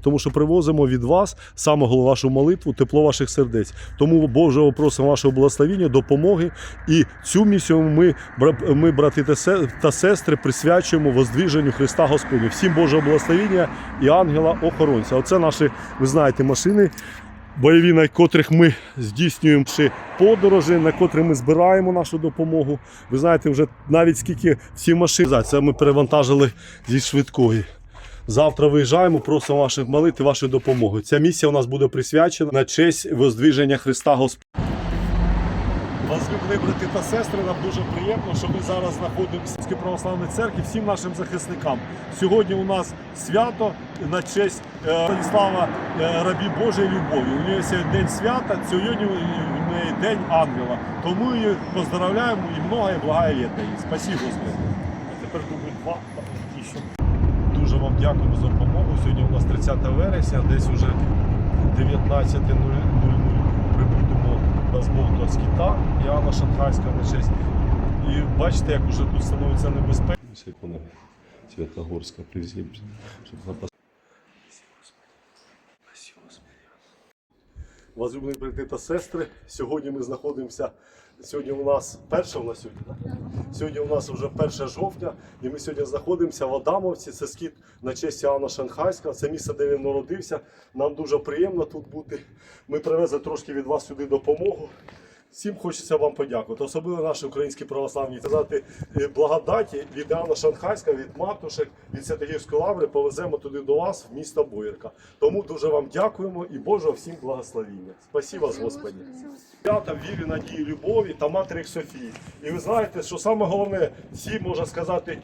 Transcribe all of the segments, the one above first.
Тому що привозимо від вас саме голову вашу молитву, тепло ваших сердець. Тому Божого просимо вашого благословення, допомоги. І цю місію ми, ми брати та сестри, присвячуємо воздвіженню Христа Господня. Всім Божого благословення і ангела охоронця. Оце наші, ви знаєте, машини. Бойові, на котрих ми здійснюємо ще подорожі, на котрих ми збираємо нашу допомогу. Ви знаєте, вже навіть скільки всі машини. Це ми перевантажили зі швидкої. Завтра виїжджаємо, просимо ваших молити, вашої допомоги. Ця місія у нас буде присвячена на честь воздвіження Христа Господа. Возлюблені брати та сестри, нам дуже приємно, що ми зараз знаходимося в Сільській православній церкві всім нашим захисникам. Сьогодні у нас свято на честь е, Станіслава е, Рабі Божої любові. У нього сьогодні день свята, сьогодні у неї день ангела. Тому її поздравляємо і много і благає літа їй. Спасибо, Господи. А тепер дубль два. І ще. Дуже вам дякуємо за допомогу. Сьогодні у нас 30 вересня, десь уже 19.00 прибудемо на Бог до Скіта, Іоанна Шанхайська на честь. І бачите, як уже тут становиться небезпечно. Ікона Святогорська приземлена, щоб запас. Возлюблені брати та сестри, сьогодні ми знаходимося. Сьогодні у нас перше у нас сьогодні, так? Сьогодні у нас вже 1 жовтня, і ми сьогодні знаходимося в Адамовці. Це скіт на честь Іоанна Шанхайського. Це місце, де він народився. Нам дуже приємно тут бути. Ми привезли трошки від вас сюди допомогу. Всім хочеться вам подякувати, особливо наші українські православні сказати е, благодаті від Іоанна Шанхайського, від матушек, від Святогірської лаври повеземо туди до вас, в місто Боярка. Тому дуже вам дякуємо і Божого всім благословіння. Спасибо Господі. Свята вірі, надії, любові та матері Софії. І ви знаєте, що саме головне, ці можна сказати,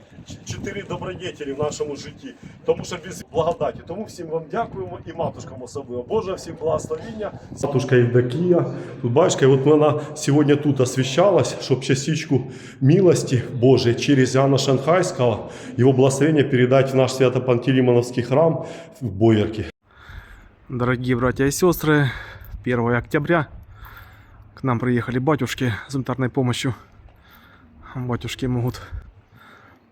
чотири добродетелі в нашому житті, тому що без благодаті. Тому всім вам дякуємо і матушкам особливо. Боже, всім благословіння. Матушка Євдокія. Тут бачите, от вона сьогодні тут освящалась, щоб частичку милості Божией через Иоанна Шанхайського, його благословення передати в наш Свято-Пантелеймоновский храм в Боярке. Дорогие братья и сестры, 1 октября к нам приехали батюшки с гуманитарной помощью. Батюшки могут...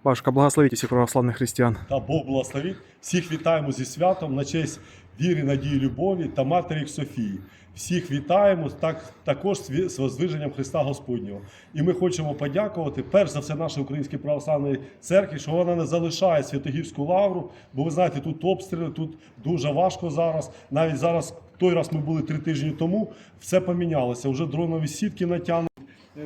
Батюшка, благословите всех православных христиан. Та Бог благословить. Всіх вітаємо зі святом на честь віри, надії, любові та матері Софії. Всіх вітаємо так, також з з воздвиженням Христа Господнього. І ми хочемо подякувати перш за все нашій українській православній церкві, що вона не залишає Святогірську лавру, бо ви знаєте, тут обстріли, тут дуже важко зараз. Навіть зараз, той раз ми були три тижні тому, все помінялося. Вже дронові сітки натягнуті.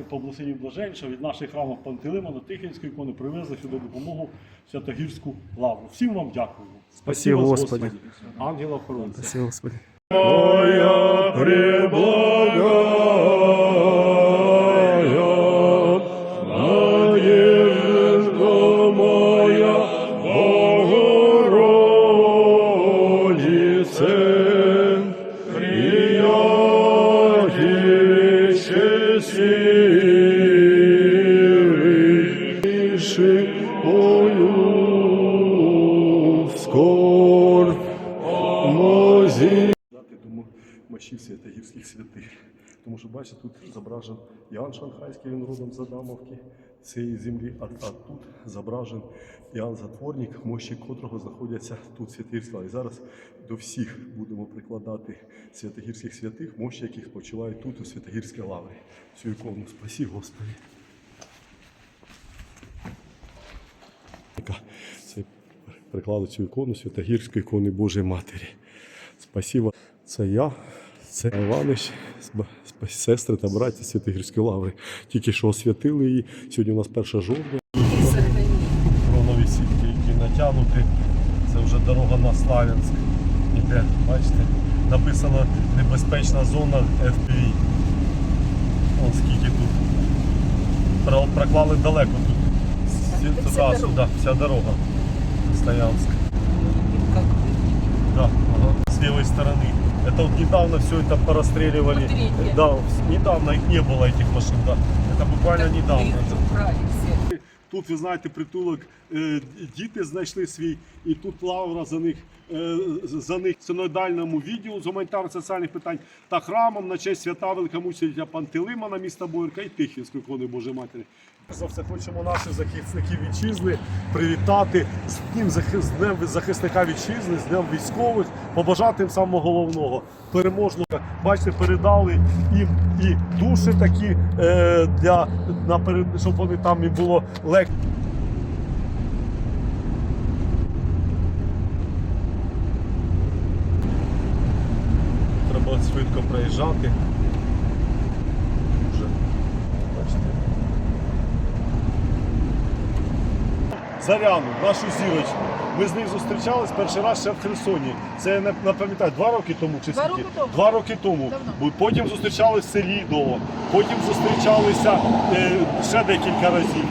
По благословенню блаженша від наших храмів Пантелеймона, Тихінської ікони привезли сюди допомогу Святогірську лавру. Всім вам дякую. Спасибо, Господи. Ангела охоронця. Спасибо, Господи. Скорбь мозі. До мощів святогірських святих. Тому що бачите, тут зображен Іоанн Шанхайський, він родом з Адамовки, цієї землі, а, а тут зображен Іоанн Затворник, мощі котрого знаходяться тут в Святогірська. І зараз до всіх будемо прикладати святогірських святих, мощі яких почувають тут, у Святогірській лаврі. Цю ікону. Спасі Господи. Яка Це прикладу цю ікону Святогірської ікони Божої Матері. Спасибо. Це я, це Іванич, сестри та браття Святогірської лаври. Тільки що освятили її. Сьогодні у нас 1 жовтня. Дронові сітки, які натягнуті. Це вже дорога на Славянськ. Іде, бачите, написано небезпечна зона FPV. Вон скільки тут. Проклали далеко тут. Туди, сюди, вся дорога. Славянськ. Да, ага, с левой стороны. Это вот недавно все это порастреливали. Вот третье. Да, с- недавно их не было, этих машин, да. Это буквально недавно. Брали все. Тут, ви знаєте, притулок е, діти знайшли свій, і тут лавра за них е, за них синодальному відділу з гуманітарно-соціальних питань та храмом на честь свята великомучителя Пантелеймона міста Боярка і Тихівської ікони Божої Матері. За все хочемо наших захисників вітчизни привітати з днем з днем захисника вітчизни, з днем військових, побажати їм самого головного переможного. Бачите, передали їм і душі такі е, для наперед, щоб вони там і було легше. Треба швидко проїжджати. Вже. Бачите. Заряну, нашу зірочку. Ми з нею зустрічались перший раз ще в Херсоні. Це я не не пам'ятаю, два роки тому чи Два скільки? роки тому. Два роки тому. Давно. Потім зустрічались в селі Дово, потім зустрічалися е, ще декілька разів.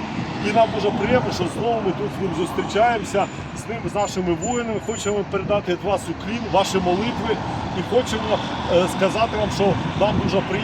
І нам дуже приємно, що знову ми тут з ним зустрічаємося, з ним, з нашими воїнами. Хочемо передати від вас уклін, ваші молитви і хочемо е, сказати вам, що нам дуже приємно.